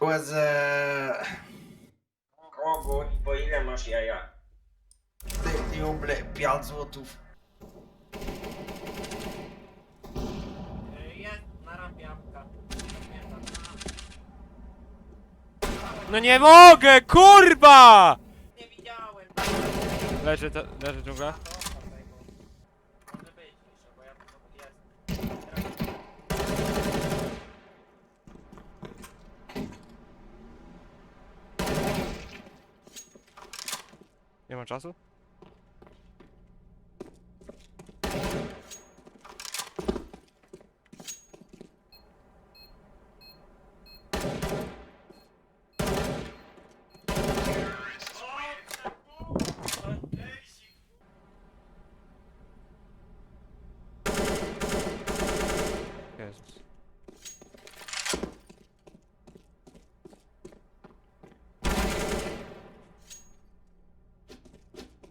Łezę... Kogut, po ile masz jaja? Ty, diuble, 5 złotów. Jest na rampie apka. No nie mogę, kurwa! Nie widziałem. Leży, to, leży dżungla. Może być, Misza, bo ja tu jest. Nie ma czasu?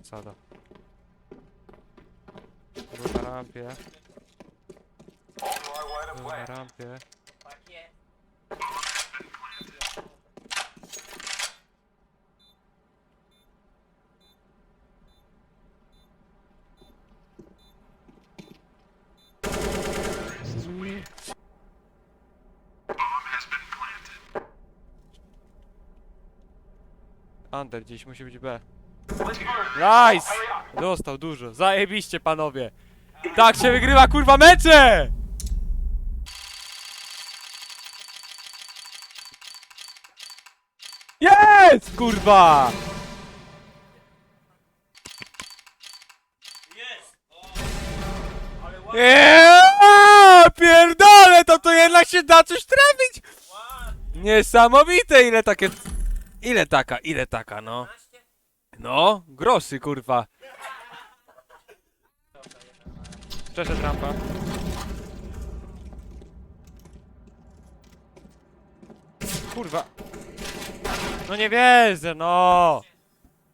Sada. Był na rampie. Był na rampie. Under gdzieś musi być B. Nice! Dostał dużo. Zajebiście panowie. Tak się wygrywa kurwa mecze! Jest! Kurwa! Eee, pierdolę, to to jednak się da coś trafić! Niesamowite ile takie... Ile taka, ile taka, no. 12? No, grosy kurwa. Przeszedł rampa. Kurwa. No nie wierzę, no.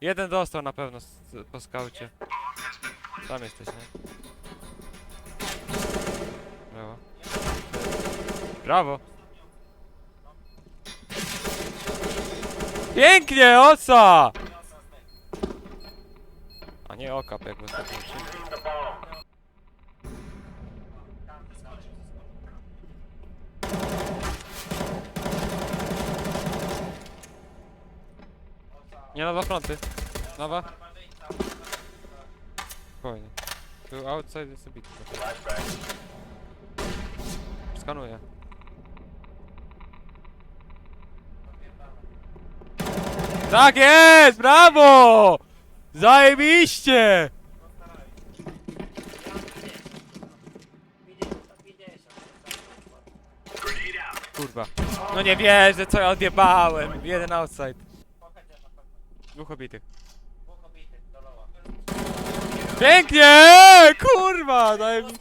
Jeden dostał na pewno z, po skaucie. Tam jesteś, nie? Brawo. Brawo. Pięknie, osa! Nie okap jakby ostatnio. Nie na dwa fronty. Nowa? Spokojnie. Tu outside jest obity. Skanuję. Tak jest! Brawo! Zajebiście! Kurwa. No nie wierzę, co ja odjebałem. Jeden outside. Dwóch obitych. Pięknie! Kurwa! Daj mi...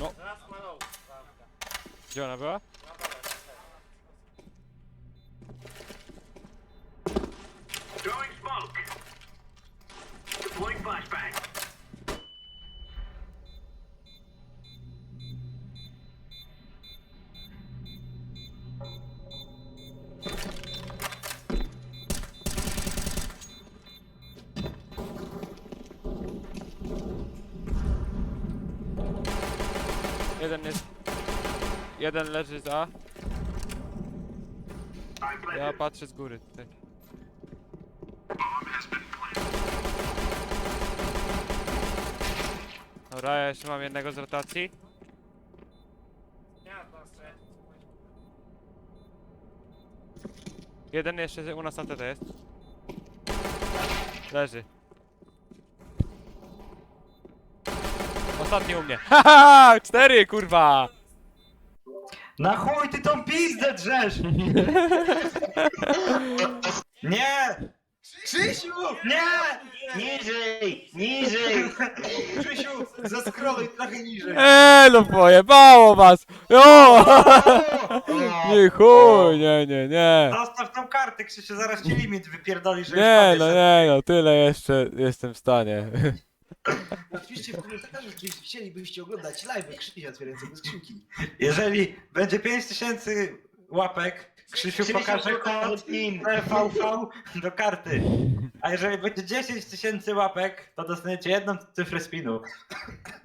No. Gdzie ona była? Jeden jest... Jeden leży z A. I'm Ja patrzę z góry tutaj. Dobra, ja jeszcze mam jednego z rotacji. Jeden jeszcze u nas na TT jest. Leży. Ostatni u mnie. Haha! Cztery, kurwa! Na chuj ty tą pizdę drzesz! Nie! Krzysiu! Nie! Niżej! Niżej! Krzysiu, zaskroluj trochę niżej. Eee, no pojebało was! Jo! Nie chuj, nie, nie, nie. Zostaw tą kartę, Krzysiu, zaraz ci limit wypierdoli, że Nie, no padniesz. nie, no tyle jeszcze jestem w stanie. Napiszcie w komentarzach, czy chcielibyście oglądać live Krzysia otwierającego skrzynki. Jeżeli będzie 5000 łapek, Krzysiu Krzysiu pokaże kod PIN. RVV do karty. A jeżeli będzie 10 tysięcy łapek, to dostaniecie jedną cyfrę spinu.